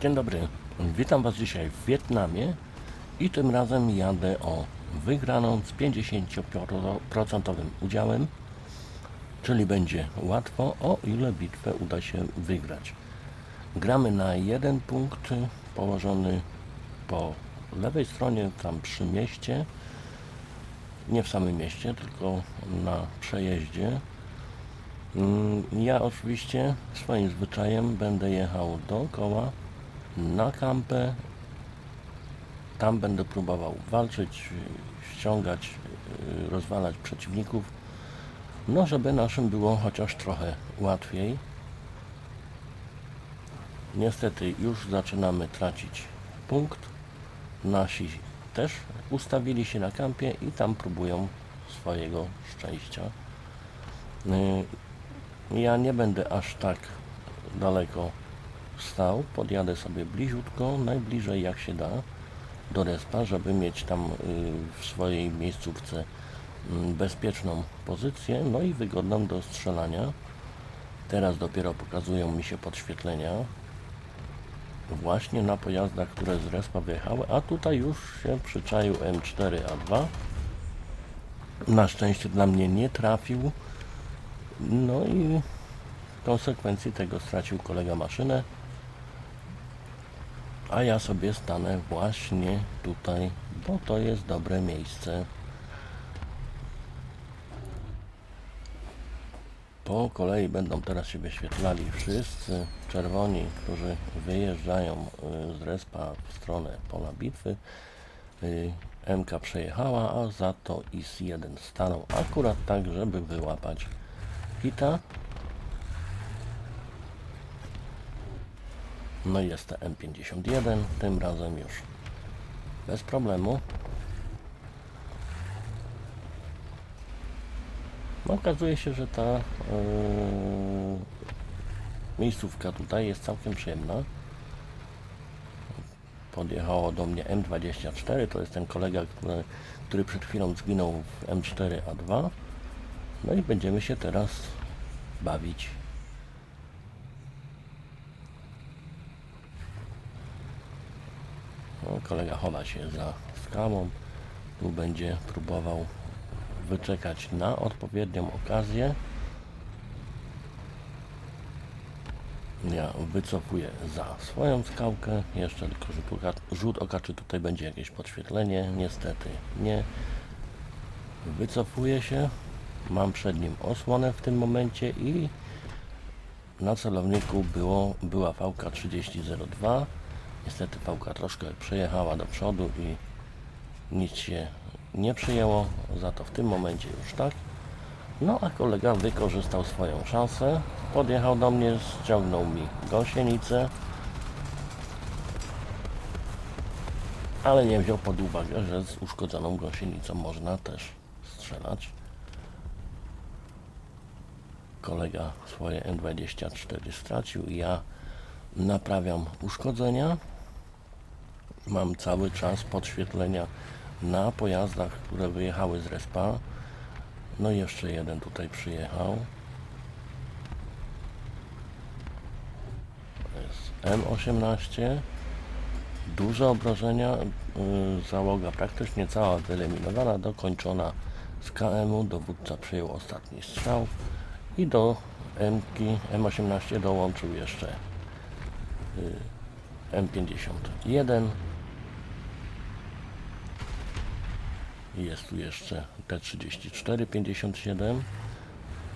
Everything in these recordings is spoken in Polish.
Dzień dobry, witam Was dzisiaj w Wietnamie i tym razem jadę o wygraną z 50% udziałem, czyli będzie łatwo, o ile bitwę uda się wygrać. Gramy na jeden punkt położony po lewej stronie, tam przy mieście, nie w samym mieście, tylko na przejeździe. Mm, Ja oczywiście swoim zwyczajem będę jechał dookoła na kampę. Tam będę próbował walczyć, ściągać, y, rozwalać przeciwników. No, żeby naszym było chociaż trochę łatwiej. Niestety już zaczynamy tracić punkt. Nasi też ustawili się na kampie i tam próbują swojego szczęścia. Y, ja nie będę aż tak daleko stał, podjadę sobie bliziutko, najbliżej jak się da do respa, żeby mieć tam y, w swojej miejscówce mm, bezpieczną pozycję, no i wygodną do strzelania. Teraz dopiero pokazują mi się podświetlenia właśnie na pojazdach, które z respa wyjechały, a tutaj już się przyczaił M4A2. Na szczęście dla mnie nie trafił. No i w konsekwencji tego stracił kolega maszynę. A ja sobie stanę właśnie tutaj, bo to jest dobre miejsce. Po kolei będą teraz się wyświetlali wszyscy czerwoni, którzy wyjeżdżają y, z respa w stronę pola bitwy. Y, MK przejechała, a za to IS-1 stanął akurat tak, żeby wyłapać hita. No i jest M51, tym razem już bez problemu. No, okazuje się, że ta yy, miejscówka tutaj jest całkiem przyjemna. Podjechało do mnie M24, to jest ten kolega, który, który przed chwilą zginął w M4A2. No i będziemy się teraz bawić. No, kolega chowa się za skałą. Tu będzie próbował wyczekać na odpowiednią okazję. Ja wycofuję za swoją skałkę. Jeszcze tylko rzut oka, rzut oka, czy tutaj będzie jakieś podświetlenie. Niestety nie. Wycofuję się. Mam przed nim osłonę w tym momencie i na celowniku było, była VK 3002. Niestety VK troszkę przejechała do przodu i nic się nie przyjęło, za to w tym momencie już tak. No a kolega wykorzystał swoją szansę, podjechał do mnie, ściągnął mi gąsienicę, ale nie wziął pod uwagę, że z uszkodzoną gąsienicą można też strzelać. Kolega swoje M24 stracił i ja naprawiam uszkodzenia. Mam cały czas podświetlenia na pojazdach, które wyjechały z respa. No i jeszcze jeden tutaj przyjechał. To jest M18. Duże obrażenia. Yy, załoga praktycznie cała wyeliminowana, dokończona z KM-u. Dowódca przyjął ostatni strzał. I do M-ki M18 dołączył jeszcze yy, M51. Jest tu jeszcze T34 57,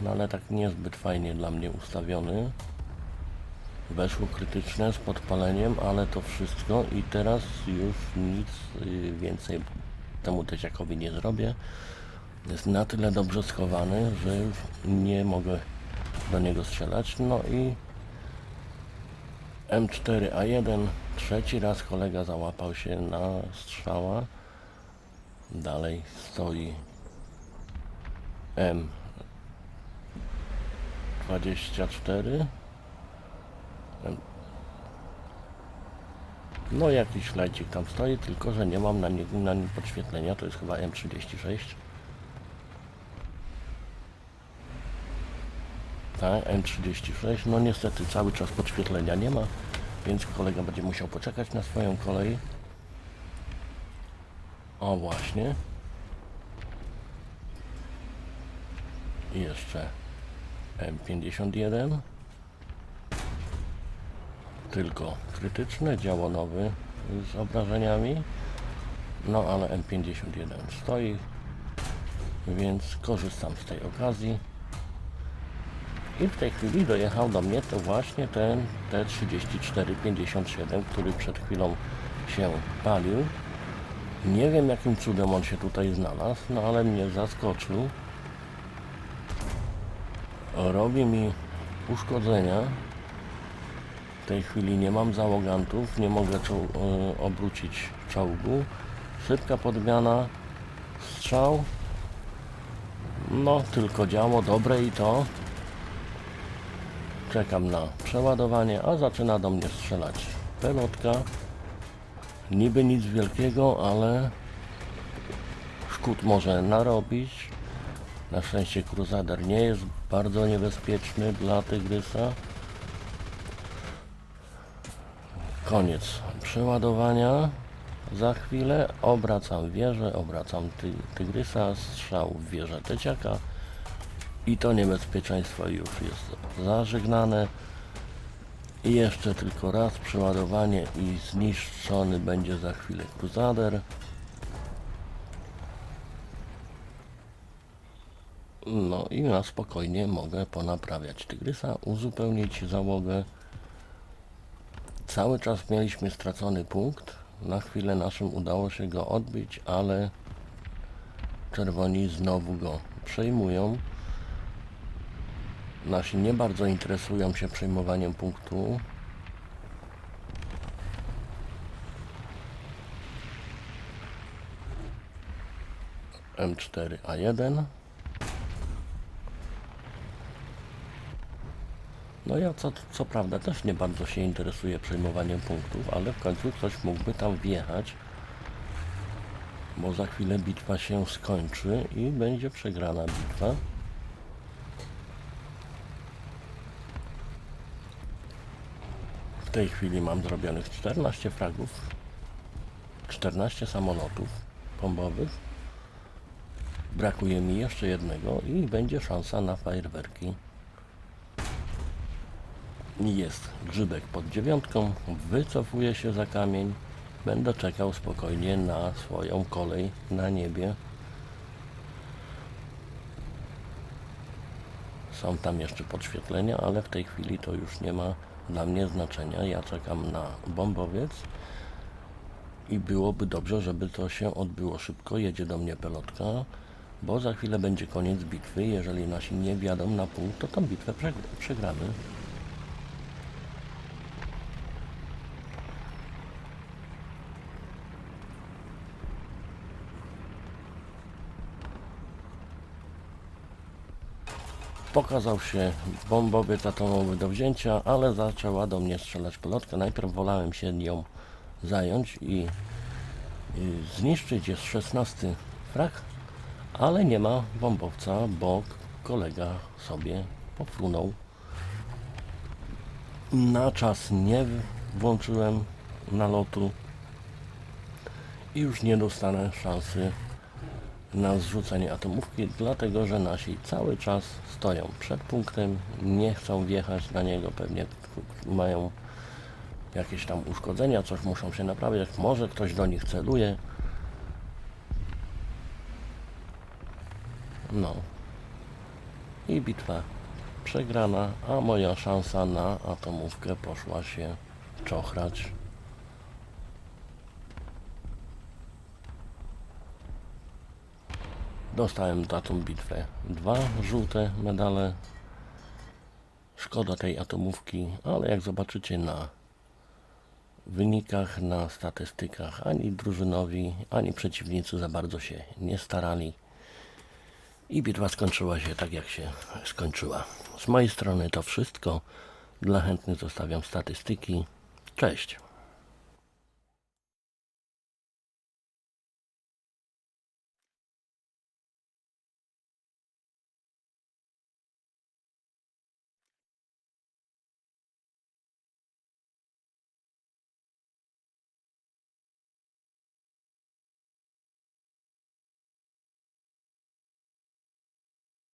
no ale tak niezbyt fajnie dla mnie ustawiony. Weszło krytyczne z podpaleniem, ale to wszystko i teraz już nic y, więcej temu teciakowi nie zrobię. Jest na tyle dobrze schowany, że już nie mogę do niego strzelać. No i M4A1, trzeci raz kolega załapał się na strzała. Dalej stoi M24. M- No jakiś flajcik tam stoi, tylko że nie mam na nim, na nim podświetlenia, to jest chyba M36. Tak, M36, no niestety cały czas podświetlenia nie ma. więc kolega będzie musiał poczekać na swoją kolej. O właśnie. I jeszcze M51. Tylko krytyczne, działo nowy z obrażeniami. No ale M51 stoi, więc korzystam z tej okazji. I w tej chwili dojechał do mnie to właśnie ten T3457, który przed chwilą się palił. Nie wiem jakim cudem on się tutaj znalazł, no ale mnie zaskoczył. Robi mi uszkodzenia. W tej chwili nie mam załogantów, nie mogę e, obrócić czołgu. Szybka podmiana, strzał. No, tylko działo dobre i to. Czekam na przeładowanie, a zaczyna do mnie strzelać pelotka. Niby nic wielkiego, ale szkód może narobić. Na szczęście Crusader nie jest bardzo niebezpieczny dla Tygrysa. Koniec przeładowania. Za chwilę obracam wieżę, obracam ty Tygrysa, strzał w wieżę Teciaka i to niebezpieczeństwo już jest zażegnane. I jeszcze tylko raz przeładowanie i zniszczony będzie za chwilę Crusader. No i na spokojnie mogę ponaprawiać Tygrysa, uzupełnić załogę. Cały czas mieliśmy stracony punkt. Na chwilę naszym udało się go odbić, ale czerwoni znowu go przejmują. Nasi nie bardzo interesują się przejmowaniem punktu. M4A1 No ja co, co prawda też nie bardzo się interesuję przejmowaniem punktów, ale w końcu ktoś mógłby tam wjechać, bo za chwilę bitwa się skończy i będzie przegrana bitwa. W tej chwili mam zrobionych 14 fragów, 14 samolotów bombowych. Brakuje mi jeszcze jednego i będzie szansa na fajerwerki. Jest grzybek pod dziewiątką, wycofuję się za kamień. Będę czekał spokojnie na swoją kolej na niebie. Są tam jeszcze podświetlenia, ale w tej chwili to już nie ma dla mnie znaczenia. Ja czekam na bombowiec i byłoby dobrze, żeby to się odbyło szybko. Jedzie do mnie pelotka, bo za chwilę będzie koniec bitwy. Jeżeli nasi nie wjadą na punkt, to tą bitwę przegra- przegramy. Pokazał się bombowiec atomowy do wzięcia, ale zaczęła do mnie strzelać pelotka. Najpierw wolałem się nią zająć i, i zniszczyć. Jest 16 frak, ale nie ma bombowca, bo kolega sobie pofrunął. Na czas nie włączyłem nalotu i już nie dostanę szansy na zrzucenie atomówki, dlatego że nasi cały czas stoją przed punktem, nie chcą wjechać na niego, pewnie mają jakieś tam uszkodzenia, coś muszą się naprawiać, może ktoś do nich celuje. No. I bitwa przegrana, a moja szansa na atomówkę poszła się czochrać. Dostałem za tą bitwę dwa żółte medale. Szkoda tej atomówki, ale jak zobaczycie na wynikach, na statystykach, ani drużynowi, ani przeciwnicy za bardzo się nie starali. I bitwa skończyła się tak, jak się skończyła. Z mojej strony to wszystko. Dla chętnych zostawiam statystyki. Cześć.